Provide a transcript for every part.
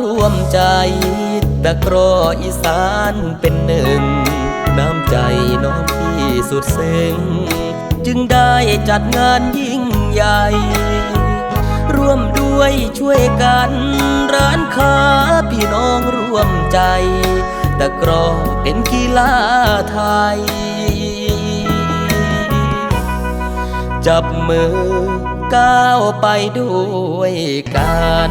ร่วมใจตะกรออีสานเป็นหนึ่ง น้ำใจน้องพี่สุดซึ้ง จึงได้จัดงานยิ่งใหญ่ ร่วมด้วยช่วยกันร้านค้าพี่น้องร่วมใจ ตะกรอเป็นกีฬาไทย จับมือก้าวไปด้วยกัน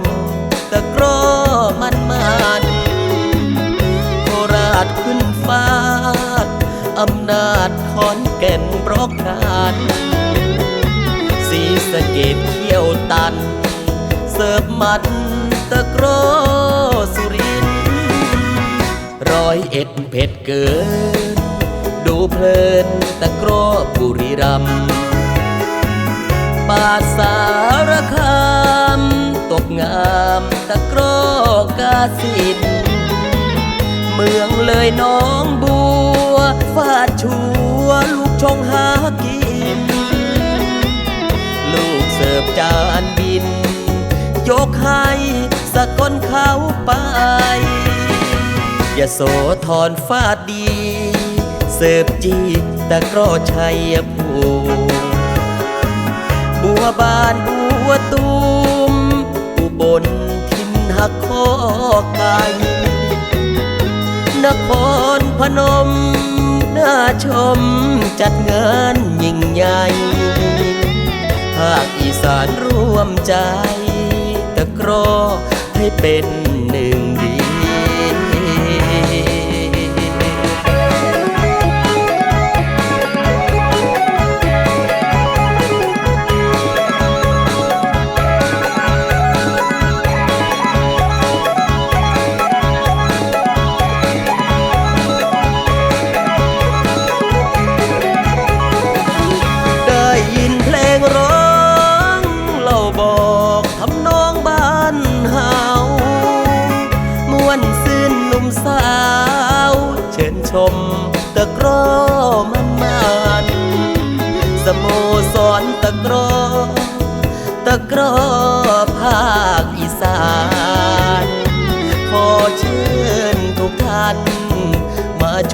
มตะกร้อมันมันโคราชขึ้นฟ้าดอำนาจขอนแก่นบล็อกทานสีสะเกดเขี้ยวตัน เสิร์ฟมันตะกร้อสุรินร้อยเอ็ดเผ็ดเกิน ดูเพลินตะกร้อบุรีรัมย์ปาสา อกาสินเมืองเลยน้องบัวฟาดชัวลูกชงหากิน ลูกเสิร์ฟจานบิน ยกให้สะกลเขาไป อย่าโสธรฟาดดี เสิร์ฟจีตะกร้อชัยภูบัวบาน ไก่นครพนม น่าชมจัดงานยิ่งใหญ่ภาคอีสานร่วมใจ ตะกร้อให้เป็นหนึ่ง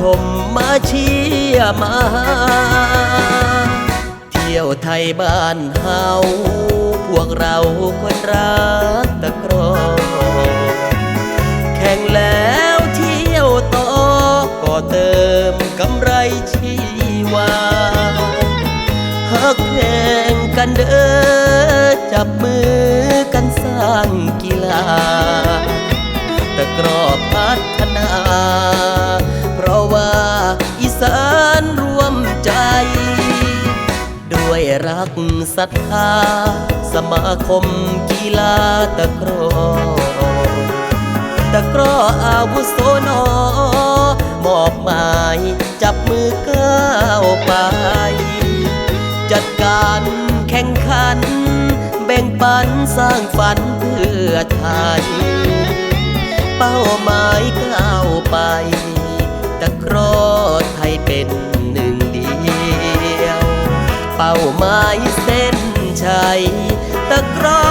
ชมมาเชียมา เที่ยวไทยบ้านเฮาพวกเราคนรักตะกรอแข่งแล้วเที่ยวต่อก็เติมกำไรชีวาหักแข่งกันเด้อจับมือกันสร้างกีฬาตะกรอบพัฒนาานรวมใจ ด้วยรักศรัทธา สมาคมกีฬาตะกร้อตะกร้ออาวุโสนอมอบหมายจับมือก้าวไป จัดการแข่งขัน แบ่งปันสร้างฝันเพื่อไทย เป้าหมายก้าวไป ตะกร้อไทยเป็นหนึ่งเดียว เป้าหมายเส้นชัยตะกร้อ